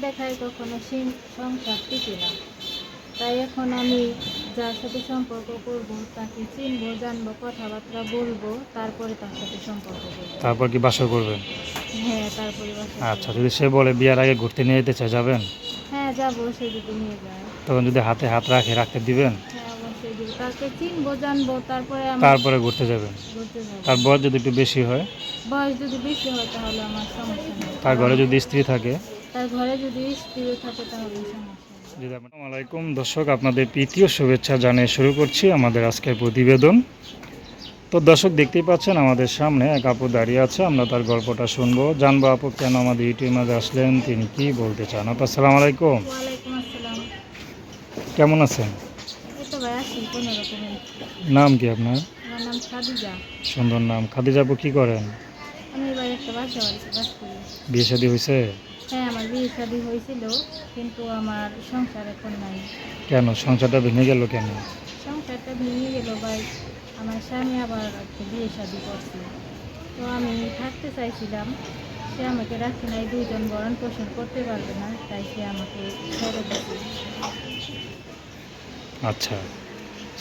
দেখায় কখনো সংসার টিকে না তাই এখন আমি যার সাথে সম্পর্ক করব তাকে চিনবো জানব কথাবার্তা বলব তারপরে তার সাথে সম্পর্ক করব। তারপর কি বাসর করবেন? হ্যাঁ তারপরে আচ্ছা যদি সে বলে বিয়ার আগে ঘুরতে নিয়ে যেতে চায় যাবেন? হ্যাঁ যাব সে যদি নিয়ে যায়। তখন যদি হাতে হাত রাখে রাখতে দিবেন? হ্যাঁ তাকে চিনবো জানব তারপরে তারপরে ঘুরতে যাবেন? তার বয়স যদি একটু বেশি হয়? বয়স যদি বেশি হয় তাহলে আমার সমস্যা তার ঘরে যদি স্ত্রী থাকে? তার ঘরে যদি থাকে তাহলে সমস্যা আলাইকুম। দর্শক আপনাদের প্রীতীয় শুভেচ্ছা জানিয়ে শুরু করছি আমাদের আজকের প্রতিবেদন। তো দর্শক দেখতেই পাচ্ছেন আমাদের সামনে এক আপু দাঁড়িয়ে আছে আমরা তার গল্পটা শুনব। জানব আপু কেন আমাদের ইউটিউব মাঝে আসলেন তিনি কি বলতে চান? আপু আসসালামু আলাইকুম। কেমন আছেন? নাম কি আপনার? সুন্দর নাম। খাদিজা আপু কি করেন? বিয়ে শাদী হয়েছে হ্যাঁ আমার বিয়ে শাদি হয়েছিল কিন্তু আমার সংসার এখন নাই। কেন? সংসারটা ভেঙে গেল কেন? সংসারটা ভেঙে গেল ভাই আমার স্বামী আবার একটা বিয়ে শাদি করছে। তো আমি থাকতে চাইছিলাম সে আমাকে রাখে নাই দুইজন ভরণ পোষণ করতে পারবে না তাই সে আমাকে ছেড়ে দিচ্ছে আচ্ছা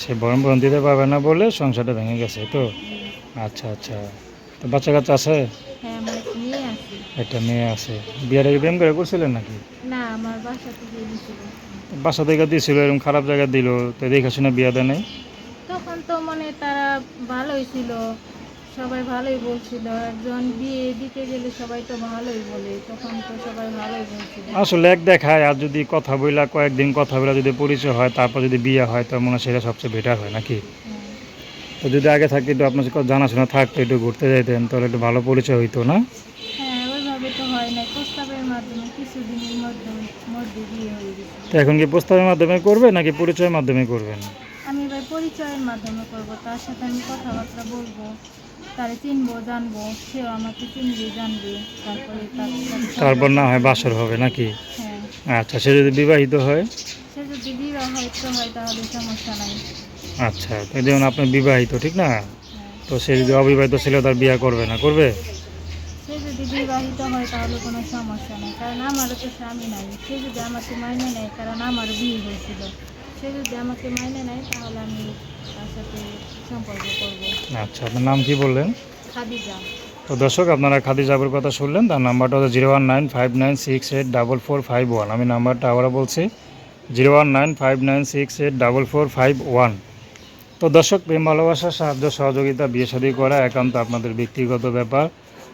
সে বরণ বরণ দিতে পারবে না বলে সংসারটা ভেঙে গেছে তো? আচ্ছা আচ্ছা। তো বাচ্চা কাচ্চা আছে? হ্যাঁ আমার একটা মেয়ে আছে। বিয়ের প্রেম করে করছিলেন নাকি? না আমার বাসা থেকে দিয়েছিল বাসা থেকে দিয়েছিল এরকম খারাপ জায়গা দিল তো দেখে শুনে বিয়ে দেয় নাই? তখন তো মানে তারা ভালোই ছিল সবাই ভালোই বলছিল। একজন বিয়ে দিতে গেলে সবাই তো ভালোই বলে তখন তো সবাই ভালোই বলছিল। আসলে এক দেখায় আর যদি কথা বইলা কয়েকদিন কথা বলা যদি পরিচয় হয় তারপর যদি বিয়ে হয় তার মনে হয় সেটা সবচেয়ে বেটার হয় নাকি? হ্যাঁ। তো যদি আগে থাকতে একটু আপনার জানাশোনা থাকতো একটু ঘুরতে যাইতেন তাহলে একটু ভালো পরিচয় হইতো না? হ্যাঁ তো না প্রস্তাবের মাধ্যমে কিছুদিনের মধ্যে মধ্যে বিয়ে হয়ে গেছে। তো এখন কি প্রস্তাবের মাধ্যমে করবে নাকি পরিচয়ের মাধ্যমে করবেন? আমি এবার পরিচয়ের মাধ্যমে করব তার সাথে আমি কথাবার্তা বলব তারে চিনবো জানব সেও আমাকে চিনবে জানবে তারপরে তার সাথে তারপর না হয় বাসর হবে নাকি? হ্যাঁ। আচ্ছা সে যদি বিবাহিত হয়? সে যদি বিবাহিত হয় তাহলে সমস্যা নাই। আচ্ছা তো যেমন আপনি বিবাহিত ঠিক না? হ্যাঁ। তো সে যদি অবিবাহিত ছিল তার বিয়ে করবে না করবে? যদি বিবাহিত হয় তাহলে কোনো সমস্যা নেই কারণ আমারও তো স্বামী নাই। সে যদি আমাকে মাইনে নেয় কারণ আমার বিয়ে হয়েছিল। সে যদি আমাকে মাইনে নেয় তাহলে আমি তার সাথে সম্পর্ক করব। আচ্ছা আপনার নাম কি বললেন? খাদিজা। তো দর্শক আপনারা খাদিজাবের কথা শুনলেন তার নাম্বারটা হচ্ছে zero one nine five nine six eight double four five one. আমি নাম্বারটা আবারও বলছি zero one nine five nine six eight double four five one. তো দর্শক প্রেম ভালোবাসা সাহায্য সহযোগিতা বিয়ে শাদী করা একান্ত আপনাদের ব্যক্তিগত ব্যাপার।